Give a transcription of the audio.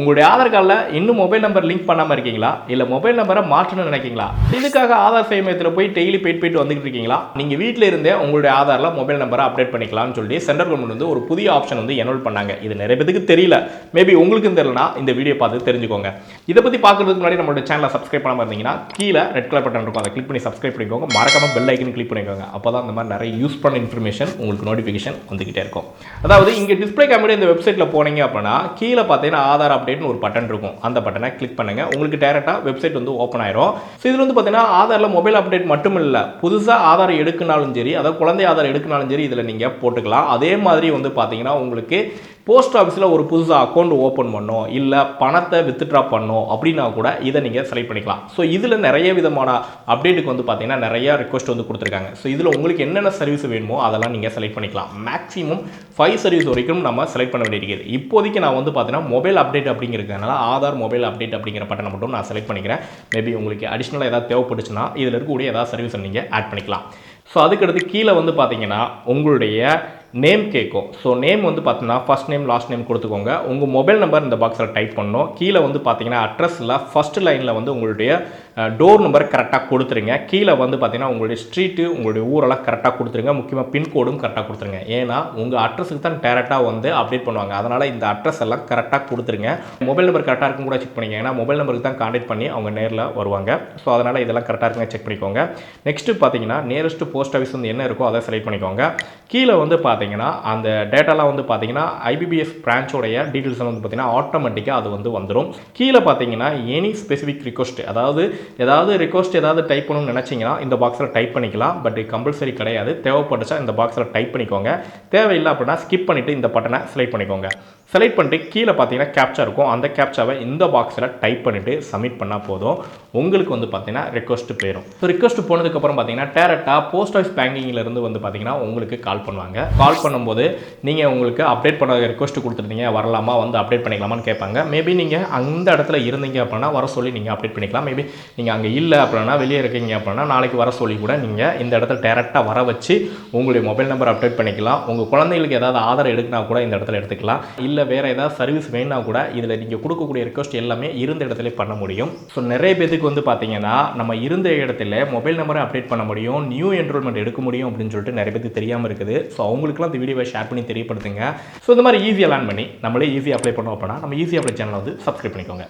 உங்களுடைய ஆதார் கார்டில் இன்னும் மொபைல் நம்பர் லிங்க் பண்ணாமல் இருக்கீங்களா? இல்லை மொபைல் நம்பரை மாற்றணும்னு நினைக்கீங்களா? இதுக்காக ஆதார் சேமியத்தில் போய் டெய்லி போயிட்டு போயிட்டு வந்துகிட்டு இருக்கீங்களா? நீங்கள் வீட்டில் இருந்தே உங்களுடைய ஆதாரில் மொபைல் நம்பரை அப்டேட் பண்ணிக்கலாம்னு சொல்லி சென்ட்ரல் கவர்மெண்ட் வந்து ஒரு புதிய ஆப்ஷன் வந்து எனோல் பண்ணாங்க. இது நிறைய பேருக்கு தெரியல. மேபி உங்களுக்கும் தெரியலனா இந்த வீடியோ பார்த்து தெரிஞ்சுக்கோங்க. இதை பற்றி பார்க்குறதுக்கு முன்னாடி நம்மளோட சேனலை சப்ஸ்கிரைப் பண்ணாமல் இருந்தீங்கன்னா கீழே ரெட் கலர் பட்டன் இருக்கும். அதை கிளிக் பண்ணி சப்ஸ்கிரைப் பண்ணிக்கோங்க. மறக்காமல் பெல் ஐக்கன் கிளிக் பண்ணிக்கோங்க. அப்போ தான் இந்த மாதிரி நிறைய யூஸ் பண்ண இன்ஃபர்மேஷன் உங்களுக்கு நோட்டிஃபிகேஷன் வந்துகிட்டே இருக்கும். அதாவது இங்கே டிஸ்பிளே கேமரா இந்த வெப்சைட்டில் போனீங்க அப்படின்னா கீழே பார்த்தீங்கன்னா ஆதார் அப்டேட்னு ஒரு பட்டன் இருக்கும். அந்த பட்டனை கிளிக் பண்ணுங்க. உங்களுக்கு டேரெக்டாக வெப்சைட் வந்து ஓப்பன் ஆயிரும். ஸோ இதில் வந்து பார்த்தீங்கன்னா ஆதாரில் மொபைல் அப்டேட் மட்டும் இல்லை புதுசாக ஆதார் எடுக்கினாலும் சரி அதாவது குழந்தை ஆதார் எடுக்கினாலும் சரி இதில் நீங்கள் போட்டுக்கலாம். அதே மாதிரி வந்து பார்த்தீங்கன்னா உங்களுக்கு போஸ்ட் ஆஃபீஸில் ஒரு புதுசாக அக்கௌண்ட் ஓப்பன் பண்ணோம் இல்லை பணத்தை வித்ட்ரா பண்ணோம் அப்படின்னா கூட இதை நீங்கள் செலக்ட் பண்ணிக்கலாம். ஸோ இதில் நிறைய விதமான அப்டேட்டுக்கு வந்து பார்த்தீங்கன்னா நிறைய ரிக்வஸ்ட் வந்து கொடுத்துருக்காங்க. ஸோ இதில் உங்களுக்கு என்னென்ன சர்வீஸ் வேணுமோ அதெல்லாம் நீங்கள் செலக்ட் பண்ணிக்கலாம். மேக்ஸிமம் ஃபைவ் சர்வீஸ் வரைக்கும் நம்ம செலக்ட் பண்ண வேண்டியிருக்கிறது இப்போதைக்கு நான் வந்து பார்த்தீங்கன்னா மொபைல் அப்டேட் அப்படிங்கிறதுனால ஆதார் மொபைல் அப்டேட் அப்படிங்கிற பட்டனை மட்டும் நான் செலக்ட் பண்ணிக்கிறேன். மேபி உங்களுக்கு அடிஷ்னலாக ஏதாவது தேவைப்பட்டுச்சுன்னா இதில் இருக்கக்கூடிய ஏதாவது சர்வீஸை நீங்கள் ஆட் பண்ணிக்கலாம். ஸோ அதுக்கடுத்து கீழே வந்து பார்த்தீங்கன்னா உங்களுடைய நேம் கேட்கும். ஸோ நேம் வந்து பார்த்தீங்கன்னா ஃபர்ஸ்ட் நேம் லாஸ்ட் நேம் கொடுத்துக்கோங்க. உங்கள் மொபைல் நம்பர் இந்த பாக்ஸில் டைப் பண்ணணும். கீழே வந்து பார்த்தீங்கன்னா அட்ரஸில் ஃபஸ்ட் லைனில் வந்து உங்களுடைய டோர் நம்பர் கரெக்டாக கொடுத்துருங்க. கீழே வந்து பார்த்தீங்கன்னா உங்களுடைய ஸ்ட்ரீட்டு உங்களுடைய ஊரெல்லாம் கரெக்டாக கொடுத்துருங்க. முக்கியமாக பின்கோடும் கரெக்டாக கொடுத்துருங்க. ஏன்னா உங்கள் அட்ரஸுக்கு தான் டேரெக்டாக வந்து அப்டேட் பண்ணுவாங்க. அதனால் இந்த அட்ரஸ் எல்லாம் கரெக்டாக கொடுத்துருங்க. மொபைல் நம்பர் கரெக்டாக இருக்கும் கூட செக் பண்ணிங்க ஏன்னா மொபைல் நம்பருக்கு தான் காண்டாக்ட் பண்ணி அவங்க நேரில் வருவாங்க. ஸோ அதனால் இதெல்லாம் கரெக்டாக இருக்குங்க செக் பண்ணிக்கோங்க. நெக்ஸ்ட்டு பார்த்தீங்கன்னா நியரஸ்ட் போஸ்ட் ஆஃபீஸ் வந்து என்ன இருக்கோ அதை செலக்ட் பண்ணிக்கோங்க. கீழே வந்து பார்த்தீங்கன்னா அந்த டேட்டாலாம் வந்து பார்த்தீங்கன்னா ஐபிபிஎஸ் பிரான்ச்சோடைய டீட்டெயில்ஸ் வந்து பார்த்தீங்கன்னா ஆட்டோமேட்டிக்காக அது வந்து வந்துடும் கீழே பார்த்தீங்கன்னா எனி ஸ்பெசிஃபிக் ரிக்வஸ்ட் அதாவது ஏதாவது ரிக்வஸ்ட் ஏதாவது டைப் பண்ணணும்னு நினச்சிங்கன்னா இந்த பாக்ஸில் டைப் பண்ணிக்கலாம். பட் கம்பல்சரி கிடையாது. தேவைப்பட்டுச்சா இந்த பாக்ஸில் டைப் பண்ணிக்கோங்க. தேவையில்லை அப்படின்னா ஸ்கிப் பண்ணிவிட்டு இந்த பட்டனை செலக்ட் பண்ணிக்கோங்க. செலக்ட் பண்ணிட்டு கீழே பார்த்தீங்கன்னா கேப்ச்சா இருக்கும். அந்த கேப்ச்சாவை இந்த பாக்ஸில் டைப் பண்ணிவிட்டு சப்மிட் பண்ணால் போதும். உங்களுக்கு வந்து பார்த்தீங்கன்னா ரெக்வஸ்ட் போயிடும் ஸோ ரிக்வஸ்ட் போனதுக்கப்புறம் பார்த்தீங்கன்னா டேரெக்டாக போஸ்ட் ஆஃபீஸ் பேங்கிங்லேருந்து வந்து பார்த்தீங்கன்னா உங்களுக்கு கால் பண்ணுவாங்க. கால் பண்ணும்போது நீங்கள் உங்களுக்கு அப்டேட் பண்ண ரெக்வஸ்ட் கொடுத்துருந்தீங்க வரலாமா? வந்து அப்டேட் பண்ணிக்கலாமான்னு கேட்பாங்க. மேபி நீங்கள் அந்த இடத்துல இருந்தீங்க அப்படின்னா வர சொல்லி நீங்கள் அப்டேட் பண்ணிக்கலாம். மேபி நீங்கள் அங்கே இல்லை அப்படின்னா வெளியே இருக்கீங்க அப்படின்னா நாளைக்கு வர சொல்லி கூட நீங்கள் இந்த இடத்துல டேரெக்டாக வர வச்சு உங்களுடைய மொபைல் நம்பர் அப்டேட் பண்ணிக்கலாம். உங்கள் குழந்தைங்களுக்கு ஏதாவது ஆதார் எடுக்கினா கூட இந்த இடத்துல எடுத்துக்கலாம். இல்லை வேறு ஏதாவது சர்வீஸ் வேணும்னா கூட இதில் நீங்கள் கொடுக்கக்கூடிய ரிக்வஸ்ட் எல்லாமே இருந்த இடத்துல பண்ண முடியும். ஸோ நிறைய பேத்துக்கு வந்து பார்த்தீங்கன்னா நம்ம இருந்த இடத்துல மொபைல் நம்பரை அப்டேட் பண்ண முடியும் நியூ என்ரோல்மெண்ட் எடுக்க முடியும் அப்படின்னு சொல்லிட்டு நிறைய பேருக்கு தெரியாமல் இருக்குது. ஸோ அவங்களுக்குலாம் இந்த வீடியோவை ஷேர் பண்ணி தெரியப்படுத்துங்க. ஸோ இந்த மாதிரி ஈஸியாக லேர்ன் பண்ணி நம்மளே ஈஸியாக அப்ளை பண்ணோம் அப்படின்னா நம்ம ஈஸியாக அப்ளை சேனலை வந்து சப்ஸ்கிரைப் பண்ணிக்கோங்க.